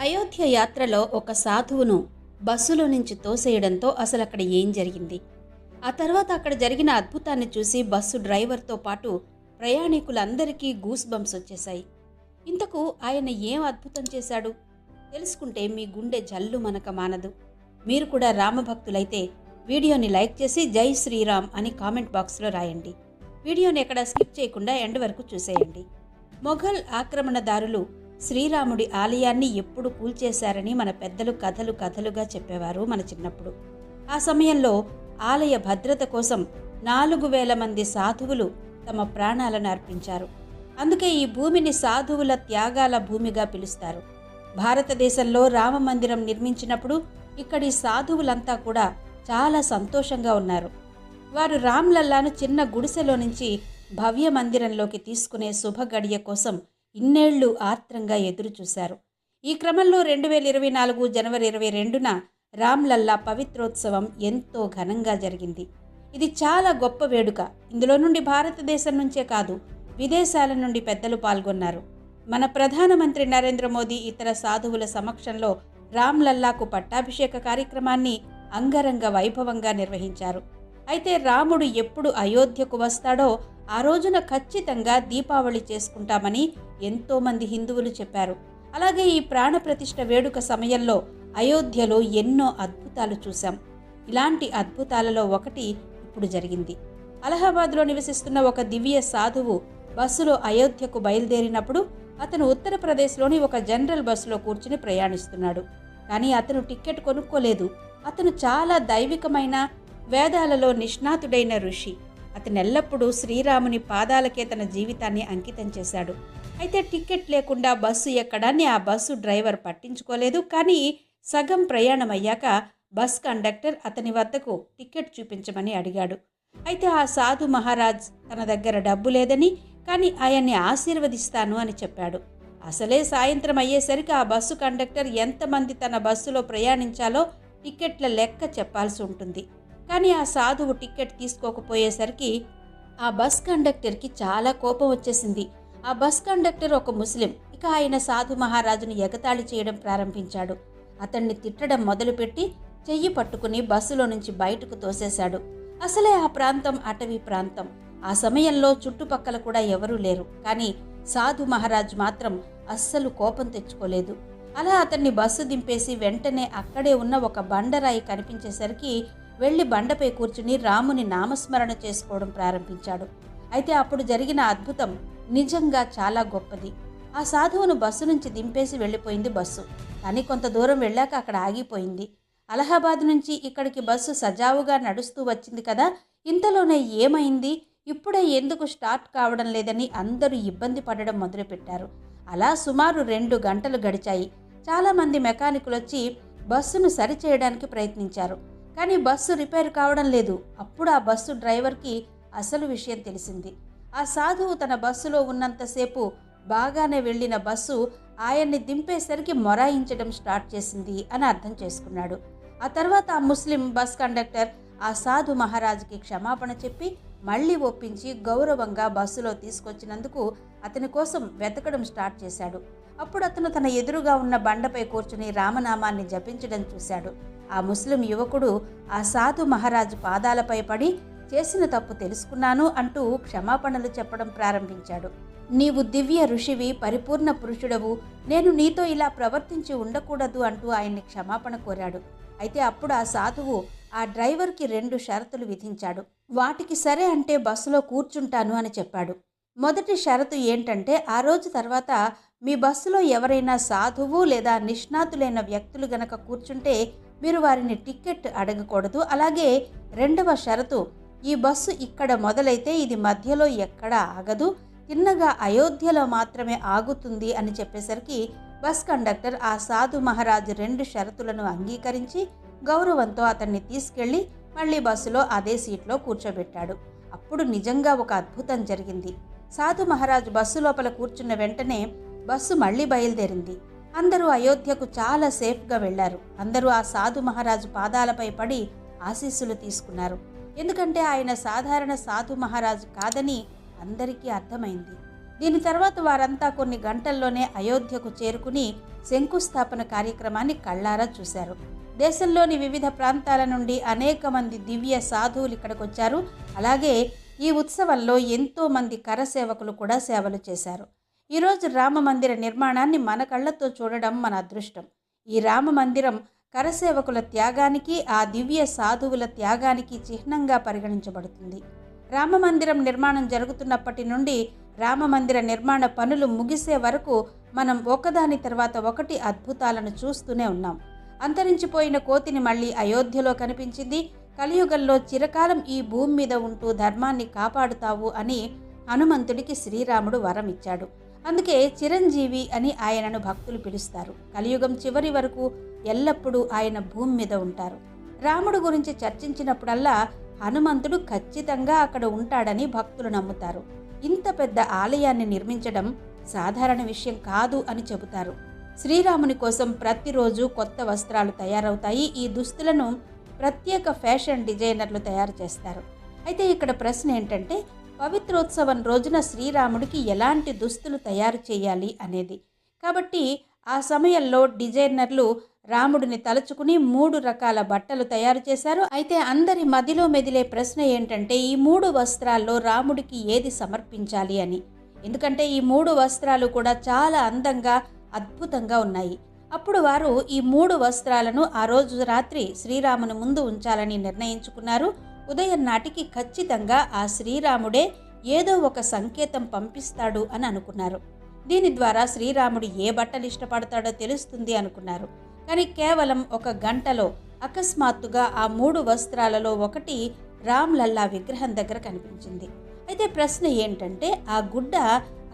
అయోధ్య యాత్రలో ఒక సాధువును బస్సులో నుంచి తోసేయడంతో అసలు అక్కడ ఏం జరిగింది? ఆ తర్వాత అక్కడ జరిగిన అద్భుతాన్ని చూసి బస్సు డ్రైవర్తో పాటు ప్రయాణికులందరికీ గూస్ బంప్స్ వచ్చేశాయి. ఇంతకు ఆయన ఏం అద్భుతం చేశాడు? తెలుసుకుంటే మీ గుండె జల్లు మనక మానదు. మీరు కూడా రామభక్తులైతే వీడియోని లైక్ చేసి జై శ్రీరామ్ అని కామెంట్ బాక్స్లో రాయండి. వీడియోని ఎక్కడ స్కిప్ చేయకుండా ఎండ్ వరకు చూసేయండి. మొఘల్ ఆక్రమణదారులు శ్రీరాముడి ఆలయాన్ని ఎప్పుడు కూల్చేశారని మన పెద్దలు కథలు కథలుగా చెప్పేవారు మన చిన్నప్పుడు. ఆ సమయంలో ఆలయ భద్రత కోసం నాలుగు వేల మంది సాధువులు తమ ప్రాణాలను అర్పించారు. అందుకే ఈ భూమిని సాధువుల త్యాగాల భూమిగా పిలుస్తారు. భారతదేశంలో రామ మందిరం నిర్మించినప్పుడు ఇక్కడి సాధువులంతా కూడా చాలా సంతోషంగా ఉన్నారు. వారు రామ్లల్లాను చిన్న గుడిసెలో నుంచి భవ్య మందిరంలోకి తీసుకునే శుభ గడియ కోసం ఇన్నేళ్ళు ఆత్రంగా ఎదురుచూశారు ఈ క్రమంలో రెండు వేల ఇరవై నాలుగు జనవరి ఇరవై రెండున రామ్లల్లా పవిత్రోత్సవం ఎంతో ఘనంగా జరిగింది. ఇది చాలా గొప్ప వేడుక. ఇందులో నుండి భారతదేశం నుంచే కాదు విదేశాల నుండి పెద్దలు పాల్గొన్నారు. మన ప్రధానమంత్రి నరేంద్ర మోదీ ఇతర సాధువుల సమక్షంలో రామ్లల్లాకు పట్టాభిషేక కార్యక్రమాన్ని అంగరంగ వైభవంగా నిర్వహించారు. అయితే రాముడు ఎప్పుడు అయోధ్యకు వస్తాడో ఆ రోజున ఖచ్చితంగా దీపావళి చేసుకుంటామని ఎంతోమంది హిందువులు చెప్పారు. అలాగే ఈ ప్రాణప్రతిష్ఠ వేడుక సమయంలో అయోధ్యలో ఎన్నో అద్భుతాలు చూశాం. ఇలాంటి అద్భుతాలలో ఒకటి ఇప్పుడు జరిగింది. అలహాబాద్లో నివసిస్తున్న ఒక దివ్య సాధువు బస్సులో అయోధ్యకు బయలుదేరినప్పుడు అతను ఉత్తరప్రదేశ్లోని ఒక జనరల్ బస్సులో కూర్చుని ప్రయాణిస్తున్నాడు. కానీ అతను టికెట్ కొనుక్కోలేదు. అతను చాలా దైవికమైన వేదాలలో నిష్ణాతుడైన ఋషి. అతను ఎల్లప్పుడూ శ్రీరాముని పాదాలకే తన జీవితాన్ని అంకితం చేశాడు. అయితే టికెట్ లేకుండా బస్సు ఎక్కడాన్ని ఆ బస్సు డ్రైవర్ పట్టించుకోలేదు. కానీ సగం ప్రయాణం అయ్యాక బస్ కండక్టర్ అతని వద్దకు టికెట్ చూపించమని అడిగాడు. అయితే ఆ సాధు మహారాజ్ తన దగ్గర డబ్బు లేదని కానీ ఆయన్ని ఆశీర్వదిస్తాను అని చెప్పాడు. అసలే సాయంత్రం అయ్యేసరికి ఆ బస్సు కండక్టర్ ఎంతమంది తన బస్సులో ప్రయాణించాలో టికెట్ల లెక్క చెప్పాల్సి ఉంటుంది. కానీ ఆ సాధువు టికెట్ తీసుకోకపోయేసరికి ఆ బస్ కండక్టర్కి చాలా కోపం వచ్చేసింది. ఆ బస్ కండక్టర్ ఒక ముస్లిం. ఇక ఆయన సాధు మహారాజును ఎగతాళి చేయడం ప్రారంభించాడు. అతన్ని తిట్టడం మొదలుపెట్టి చెయ్యి పట్టుకుని బస్సులో నుంచి బయటకు తోసేశాడు. అసలే ఆ ప్రాంతం అటవీ ప్రాంతం. ఆ సమయంలో చుట్టుపక్కల కూడా ఎవరూ లేరు. కానీ సాధు మహారాజ్ మాత్రం అస్సలు కోపం తెచ్చుకోలేదు. అలా అతన్ని బస్సు దింపేసి వెంటనే అక్కడే ఉన్న ఒక బండరాయి కనిపించేసరికి వెళ్ళి బండపై కూర్చుని రాముని నామస్మరణ చేసుకోవడం ప్రారంభించాడు. అయితే అప్పుడు జరిగిన అద్భుతం నిజంగా చాలా గొప్పది. ఆ సాధువును బస్సు నుంచి దింపేసి వెళ్ళిపోయింది బస్సు. కానీ కొంత దూరం వెళ్ళాక అక్కడ ఆగిపోయింది. అలహాబాద్ నుంచి ఇక్కడికి బస్సు సజావుగా నడుస్తూ వచ్చింది కదా ఇంతలోనే ఏమైంది? ఇప్పుడే ఎందుకు స్టార్ట్ కావడం లేదని అందరూ ఇబ్బంది పడడం మొదలుపెట్టారు. అలా సుమారు రెండు గంటలు గడిచాయి. చాలామంది మెకానికులు వచ్చి బస్సును సరిచేయడానికి ప్రయత్నించారు. కానీ బస్సు రిపేర్ కావడం లేదు. అప్పుడు ఆ బస్సు డ్రైవర్కి అసలు విషయం తెలిసింది. ఆ సాధువు తన బస్సులో ఉన్నంతసేపు బాగానే వెళ్ళిన బస్సు ఆయన్ని దింపేసరికి మొరాయించడం స్టార్ట్ చేసింది అని అర్థం చేసుకున్నాడు. ఆ తర్వాత ఆ ముస్లిం బస్ కండక్టర్ ఆ సాధు మహారాజుకి క్షమాపణ చెప్పి మళ్ళీ ఒప్పించి గౌరవంగా బస్సులో తీసుకొచ్చినందుకు అతని కోసం వెతకడం స్టార్ట్ చేశాడు. అప్పుడు అతను తన ఎదురుగా ఉన్న బండపై కూర్చుని రామనామాన్ని జపించడం చూశాడు. ఆ ముస్లిం యువకుడు ఆ సాధు మహారాజు పాదాలపై పడి చేసిన తప్పు తెలుసుకున్నాను అంటూ క్షమాపణలు చెప్పడం ప్రారంభించాడు. నీవు దివ్య ఋషివి పరిపూర్ణ పురుషుడవు. నేను నీతో ఇలా ప్రవర్తించి ఉండకూడదు అంటూ ఆయన్ని క్షమాపణ కోరాడు. అయితే అప్పుడు ఆ సాధువు ఆ డ్రైవర్కి రెండు షరతులు విధించాడు. వాటికి సరే అంటే బస్సులో కూర్చుంటాను అని చెప్పాడు. మొదటి షరతు ఏంటంటే ఆ రోజు తర్వాత మీ బస్సులో ఎవరైనా సాధువు లేదా నిష్ణాతులైన వ్యక్తులు గనక కూర్చుంటే మీరు వారిని టికెట్ అడగకూడదు. అలాగే రెండవ షరతు ఈ బస్సు ఇక్కడ మొదలైతే ఇది మధ్యలో ఎక్కడ ఆగదు. తిన్నగా అయోధ్యలో మాత్రమే ఆగుతుంది అని చెప్పేసరికి బస్ కండక్టర్ ఆ సాధు మహారాజు రెండు షరతులను అంగీకరించి గౌరవంతో అతన్ని తీసుకెళ్ళి మళ్ళీ బస్సులో అదే సీట్లో కూర్చోబెట్టాడు. అప్పుడు నిజంగా ఒక అద్భుతం జరిగింది. సాధు మహారాజు బస్సు లోపల కూర్చున్న వెంటనే బస్సు మళ్ళీ బయలుదేరింది. అందరూ అయోధ్యకు చాలా సేఫ్గా వెళ్ళారు అందరూ ఆ సాధు మహారాజు పాదాలపై పడి ఆశీస్సులు తీసుకున్నారు. ఎందుకంటే ఆయన సాధారణ సాధు మహారాజు కాదని అందరికీ అర్థమైంది. దీని తర్వాత వారంతా కొన్ని గంటల్లోనే అయోధ్యకు చేరుకుని శంకుస్థాపన కార్యక్రమాన్ని కళ్ళారా చూశారు. దేశంలోని వివిధ ప్రాంతాల నుండి అనేక మంది దివ్య సాధువులు ఇక్కడికి వచ్చారు. అలాగే ఈ ఉత్సవంలో ఎంతో మంది కరసేవకులు కూడా సేవలు చేశారు. ఈరోజు రామ మందిర నిర్మాణాన్ని మన కళ్ళతో చూడడం మన అదృష్టం. ఈ రామ మందిరం కరసేవకుల త్యాగానికి ఆ దివ్య సాధువుల త్యాగానికి చిహ్నంగా పరిగణించబడుతుంది. రామ మందిరం నిర్మాణం జరుగుతున్నప్పటి నుండి రామ మందిర నిర్మాణ పనులు ముగిసే వరకు మనం ఒకదాని తర్వాత ఒకటి అద్భుతాలను చూస్తూనే ఉన్నాం. అంతరించిపోయిన కోతిని మళ్ళీ అయోధ్యలో కనిపించింది. కలియుగంలో చిరకాలం ఈ భూమి మీద ఉంటూ ధర్మాన్ని కాపాడుతావు అని హనుమంతుడికి శ్రీరాముడు వరం ఇచ్చాడు అందుకే చిరంజీవి అని ఆయనను భక్తులు పిలుస్తారు. కలియుగం చివరి వరకు ఎల్లప్పుడూ ఆయన భూమి మీద ఉంటారు. రాముడు గురించి చర్చించినప్పుడల్లా హనుమంతుడు ఖచ్చితంగా అక్కడ ఉంటాడని భక్తులు నమ్ముతారు. ఇంత పెద్ద ఆలయాన్ని నిర్మించడం సాధారణ విషయం కాదు అని చెబుతారు. శ్రీరాముని కోసం ప్రతిరోజు కొత్త వస్త్రాలు తయారవుతాయి. ఈ దుస్తులను ప్రత్యేక ఫ్యాషన్ డిజైనర్లు తయారు చేస్తారు. అయితే ఇక్కడ ప్రశ్న ఏంటంటే పవిత్రోత్సవం రోజున శ్రీరాముడికి ఎలాంటి దుస్తులు తయారు చేయాలి అనేది. కాబట్టి ఆ సమయంలో డిజైనర్లు రాముడిని తలుచుకుని మూడు రకాల బట్టలు తయారు చేశారు. అయితే అందరి మదిలో మెదిలే ప్రశ్న ఏంటంటే ఈ మూడు వస్త్రాల్లో రాముడికి ఏది సమర్పించాలి అని. ఎందుకంటే ఈ మూడు వస్త్రాలు కూడా చాలా అందంగా అద్భుతంగా ఉన్నాయి. అప్పుడు వారు ఈ మూడు వస్త్రాలను ఆ రోజు రాత్రి శ్రీరాముని ముందు ఉంచాలని నిర్ణయించుకున్నారు. ఉదయం నాటికి ఖచ్చితంగా ఆ శ్రీరాముడే ఏదో ఒక సంకేతం పంపిస్తాడు అని అనుకున్నారు. దీని ద్వారా శ్రీరాముడు ఏ బట్టలు ఇష్టపడతాడో తెలుస్తుంది అనుకున్నారు. కానీ కేవలం ఒక గంటలో అకస్మాత్తుగా ఆ మూడు వస్త్రాలలో ఒకటి రామ్ లల్లా విగ్రహం దగ్గర కనిపించింది. అయితే ప్రశ్న ఏంటంటే ఆ గుడ్డ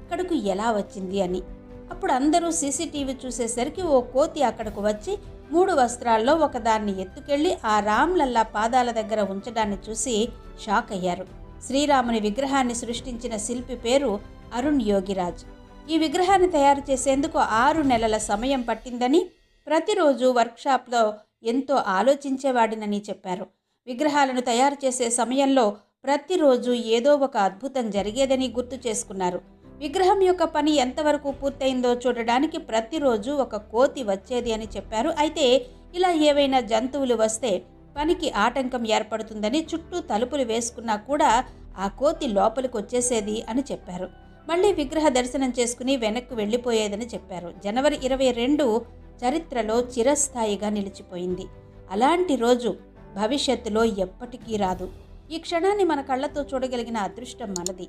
అక్కడకు ఎలా వచ్చింది అని. అప్పుడు అందరూ సీసీటీవీ చూసేసరికి ఓ కోతి అక్కడకు వచ్చి మూడు వస్త్రాల్లో ఒకదాన్ని ఎత్తుకెళ్ళి ఆ రామ్లల్లా పాదాల దగ్గర ఉంచడాన్ని చూసి షాక్ అయ్యారు. శ్రీరాముని విగ్రహాన్ని సృష్టించిన శిల్పి పేరు అరుణ్ యోగిరాజ్. ఈ విగ్రహాన్ని తయారు చేసేందుకు ఆరు నెలల సమయం పట్టిందని ప్రతిరోజు వర్క్షాప్లో ఎంతో ఆలోచించేవాడినని చెప్పారు. విగ్రహాలను తయారు చేసే సమయంలో ప్రతిరోజు ఏదో ఒక అద్భుతం జరిగేదని గుర్తు చేసుకున్నారు. విగ్రహం యొక్క పని ఎంతవరకు పూర్తయిందో చూడడానికి ప్రతిరోజు ఒక కోతి వచ్చేది అని చెప్పారు. అయితే ఇలా ఏవైనా జంతువులు వస్తే పనికి ఆటంకం ఏర్పడుతుందని చుట్టూ తలుపులు వేసుకున్నా కూడా ఆ కోతి లోపలికి వచ్చేసేది అని చెప్పారు. మళ్ళీ విగ్రహ దర్శనం చేసుకుని వెనక్కి వెళ్ళిపోయేదని చెప్పారు. జనవరి ఇరవై రెండు చరిత్రలో చిరస్థాయిగా నిలిచిపోయింది. అలాంటి రోజు భవిష్యత్తులో ఎప్పటికీ రాదు. ఈ క్షణాన్ని మన కళ్ళతో చూడగలిగిన అదృష్టం మనది.